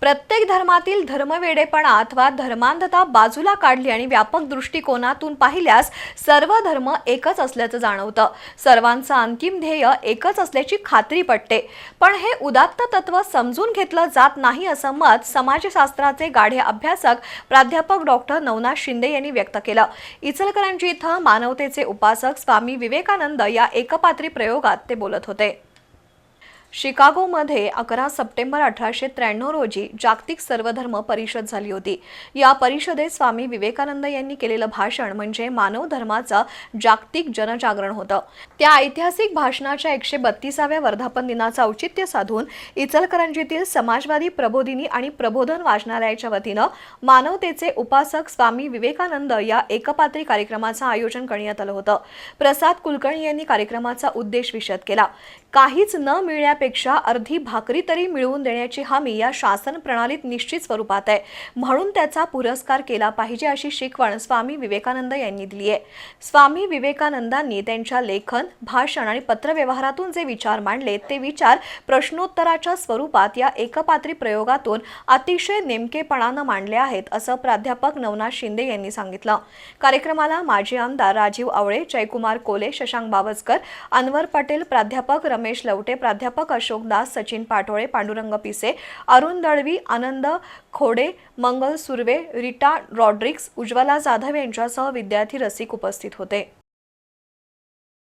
प्रत्येक धर्मातील धर्मवेडेपणा अथवा धर्मांधता बाजूला काढली आणि व्यापक दृष्टिकोनातून पाहिल्यास सर्व धर्म एकच असल्याचं जाणवतं. सर्वांचं अंतिम ध्येय एकच असल्याची खात्री पटते. पण हे उदात्त तत्व समजून घेतलं जात नाही असं मत समाजशास्त्राचे गाढे अभ्यासक प्राध्यापक डॉक्टर नवनाथ शिंदे यांनी व्यक्त केलं. इचलकरंजी इथं मानवतेचे उपासक स्वामी विवेकानंद या एकपात्री प्रयोगात ते बोलत होते. शिकागोमध्ये अकरा सप्टेंबर अठराशे त्र्याण्णव रोजी जागतिक सर्वधर्म परिषद झाली होती. या परिषदेत स्वामी विवेकानंद यांनी केलेलं भाषण म्हणजे मानव धर्माचं जागतिक जनजागरण होतं. त्या ऐतिहासिक भाषणाच्या एकशे बत्तीसाव्या वर्धापन दिनाचं औचित्य साधून इचलकरंजीतील समाजवादी प्रबोधिनी आणि प्रबोधन वाचनालयाच्या वतीनं मानवतेचे उपासक स्वामी विवेकानंद या एकपात्री कार्यक्रमाचं आयोजन करण्यात आलं होतं. प्रसाद कुलकर्णी यांनी कार्यक्रमाचा उद्देश विषद केला. काहीच न मिळण्यापेक्षा अर्धी भाकरी तरी मिळवून देण्याची हमी या शासन प्रणालीत निश्चित स्वरूपात आहे. म्हणून त्याचा पुरस्कार केला पाहिजे अशी शिकवण स्वामी विवेकानंद यांनी दिली आहे. स्वामी विवेकानंदांनी त्यांच्या लेखन भाषण आणि पत्रव्यवहारातून जे विचार मांडले ते विचार प्रश्नोत्तराच्या स्वरूपात या एकपात्री प्रयोगातून अतिशय नेमकेपणानं मांडले आहेत असं प्राध्यापक नवनाथ शिंदे यांनी सांगितलं. कार्यक्रमाला माजी आमदार राजीव आवळे जयकुमार कोले शशांक बावस्कर अनवर पटेल प्राध्यापक रमेश लवटे प्राध्यापक अशोक दास सचिन पाटोळे पांडुरंग पिसे अरुण दळवी आनंद खोडे मंगल सुर्वे रिटा रॉड्रिक्स उज्ज्वला जाधव यांच्यासह विद्यार्थी रसिक उपस्थित होते.